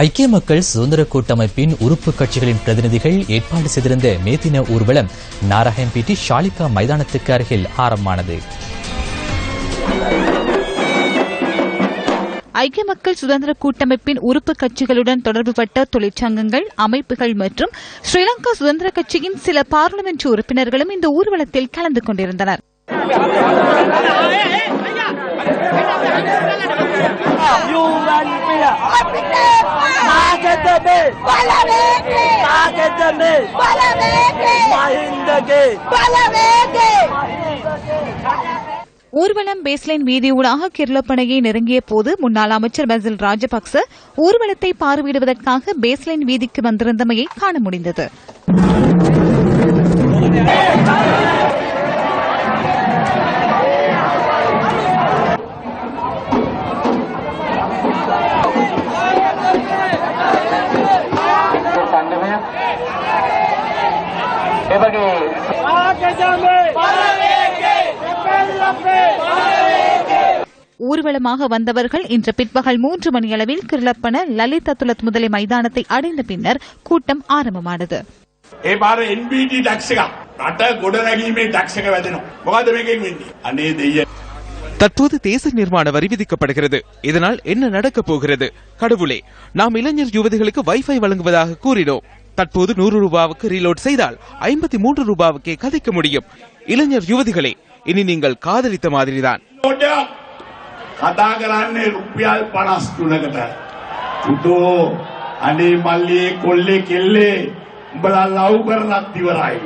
ஐக்கிய மக்கள் சுதந்திர கூட்டமைப்பின் உறுப்பு கட்சிகளின் பிரதிநிதிகள் ஏற்பாடு செய்திருந்த மேதின ஊர்வலம் நாராயம்பேட்டை ஷாலிகா மைதானத்துக்கு அருகில் ஆரம்பமானது. ஐக்கிய மக்கள் சுதந்திர கூட்டமைப்பின் உறுப்பு கட்சிகளுடன் தொடர்புபட்ட தொழிற்சங்கங்கள் அமைப்புகள் மற்றும் ஸ்ரீலங்கா சுதந்திர கட்சியின் சில பாராளுமன்ற உறுப்பினர்களும் இந்த ஊர்வலத்தில் கலந்து கொண்டிருந்தனர். ஊர்வலம் பேஸ்லைன் வீதியூடாக கிர்லப்பனையை நெருங்கிய போது முன்னாள் அமைச்சர் பசில் ராஜபக்ச ஊர்வலத்தை பார்வையிடுவதற்காக பேஸ்லைன் வீதிக்கு வந்திருந்தமையை காண முடிந்தது. ஊர்வலமாக வந்தவர்கள் இன்று பிற்பகல் மூன்று மணியளவில் கிர்லப்பன லலித் அத்துலத் முதலை மைதானத்தை அடைந்த பின்னர் கூட்டம் ஆரம்பமானது ඒ පාර NBT දක්ෂක රට ගොඩනැගීමේ දක්ෂක වැදෙනවා. මොකද මේකෙන් වෙන්නේ? අනේ දෙයිය. தற்போது தேச நிர்மாண வரி விதிக்கப்படுகிறது இதனால் என்ன நடக்கப் போகிறது கடவுளே நாம் இளைஞர் யுவதிகளுக்கு வைஃபை வழங்குவதாக கூறினோம் தற்போது நூறு ரூபாவுக்கு ரீலோட் செய்தால் ஐம்பத்தி மூன்று ரூபாவுக்கே கதைக்க முடியும் இளைஞர் யுவதிகளே இனி நீங்கள் காதலித்த மாதிரிதான் ෝටයක් කතා කරන්නේ රුපියල් පනස් තුනකට. පුතෝ අනේ මල්ලියේ කොල්ලේ කෙල්ලේ උඹලා ලව් කරලත් ඉවරයි.